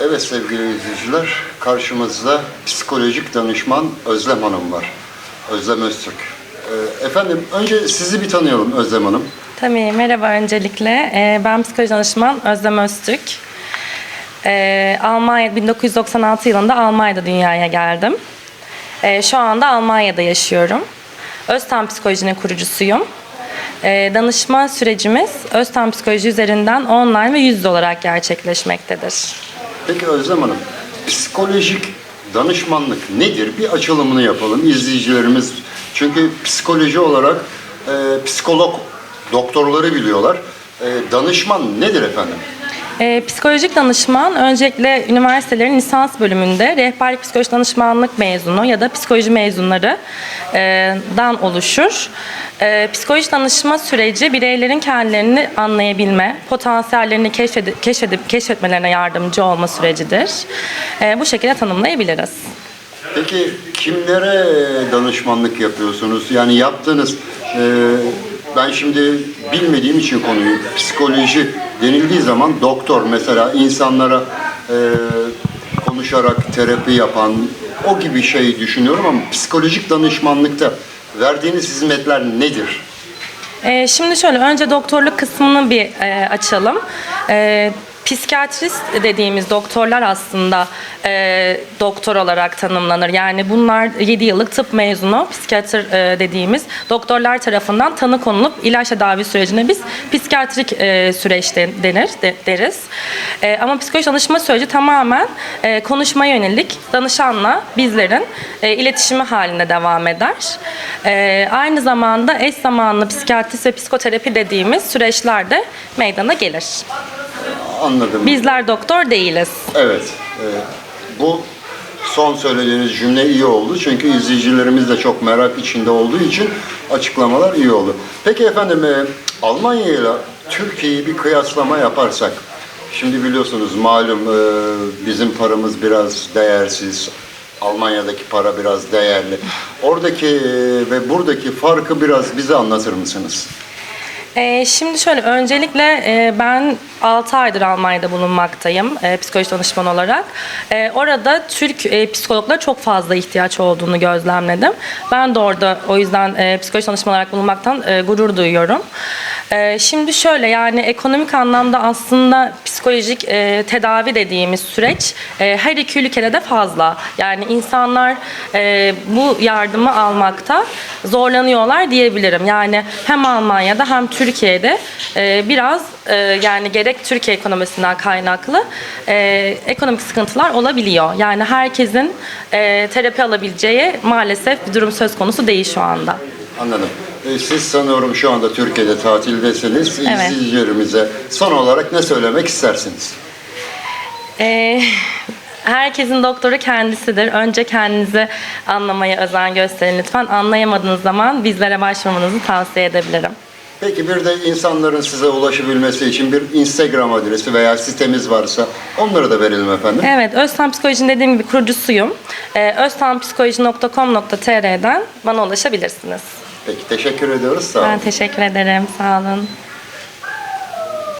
Evet sevgili izleyiciler, karşımızda psikolojik danışman Özlem Hanım var. Özlem Öztürk. Ee, Efendim, önce sizi bir tanıyalım Özlem Hanım. Tabii, merhaba öncelikle. Ee, Ben psikoloji danışman Özlem Öztürk. Ee, Almanya 1996 yılında Almanya'da dünyaya geldim. Şu anda Almanya'da yaşıyorum. Öztem Psikoloji'nin kurucusuyum. Danışma sürecimiz Öztem Psikoloji üzerinden online ve yüz yüze olarak gerçekleşmektedir. Peki Özlem Hanım, psikolojik danışmanlık nedir? Bir açılımını yapalım izleyicilerimiz. Çünkü psikoloji olarak e, psikolog doktorları biliyorlar. E, danışman nedir efendim? Ee, psikolojik danışman öncelikle üniversitelerin lisans bölümünde rehberlik psikoloji danışmanlık mezunu ya da psikoloji mezunlarından oluşur. Ee, psikoloji danışma süreci bireylerin kendilerini anlayabilme, potansiyellerini keşfedip, keşfedip keşfetmelerine yardımcı olma sürecidir. Ee, bu şekilde tanımlayabiliriz. Peki kimlere danışmanlık yapıyorsunuz? Yani yaptığınız, e, ben şimdi bilmediğim için konuyu, psikoloji denildiği zaman doktor mesela insanlara e, konuşarak terapi yapan o gibi şey düşünüyorum ama psikolojik danışmanlıkta verdiğiniz hizmetler nedir? Ee, şimdi şöyle önce doktorluk kısmını bir e, açalım. Ee, psikiyatrist dediğimiz doktorlar aslında e, doktor olarak tanımlanır. Yani bunlar 7 yıllık tıp mezunu psikiyatr e, dediğimiz doktorlar tarafından tanı konulup ilaç tedavi sürecine biz psikiyatrik e, süreç de- denir de- deriz. E, ama psikoloji danışma süreci tamamen e, konuşmaya yönelik danışanla bizlerin e, iletişimi halinde devam eder. E, aynı zamanda eş zamanlı psikiyatrist ve psikoterapi dediğimiz süreçler de meydana gelir. Anladım. Bizler doktor değiliz. Evet. e, bu son söylediğiniz cümle iyi oldu. Çünkü izleyicilerimiz de çok merak içinde olduğu için açıklamalar iyi oldu. Peki efendim e, Almanya ile Türkiye'yi bir kıyaslama yaparsak Şimdi biliyorsunuz malum e, bizim paramız biraz değersiz. Almanya'daki para biraz değerli. Oradaki e, ve buradaki farkı biraz bize anlatır mısınız? Ee, şimdi şöyle öncelikle e, ben 6 aydır Almanya'da bulunmaktayım e, psikoloji danışmanı olarak. E, orada Türk e, psikologlara çok fazla ihtiyaç olduğunu gözlemledim. Ben de orada o yüzden e, psikoloji danışmanı olarak bulunmaktan e, gurur duyuyorum. E, şimdi şöyle yani ekonomik anlamda aslında psikolojik e, tedavi dediğimiz süreç e, her iki ülkede de fazla. Yani insanlar e, bu yardımı almakta zorlanıyorlar diyebilirim. Yani hem Almanya'da hem Türkiye'de biraz yani gerek Türkiye ekonomisinden kaynaklı ekonomik sıkıntılar olabiliyor. Yani herkesin terapi alabileceği maalesef bir durum söz konusu değil şu anda. Anladım. E, Siz sanıyorum şu anda Türkiye'de tatildesiniz. Evet. İzleyicilerimize son olarak ne söylemek istersiniz? Ee, herkesin doktoru kendisidir. Önce kendinizi anlamaya özen gösterin lütfen. Anlayamadığınız zaman bizlere başvurmanızı tavsiye edebilirim. Peki bir de insanların size ulaşabilmesi için bir Instagram adresi veya sitemiz varsa onları da verelim efendim. Evet, Öztan Psikoloji'nin dediğim gibi kurucusuyum. Ee, öztanpsikoloji.com.tr'den bana ulaşabilirsiniz. Peki teşekkür ediyoruz. Sağ olun. Ben teşekkür ederim. Sağ olun.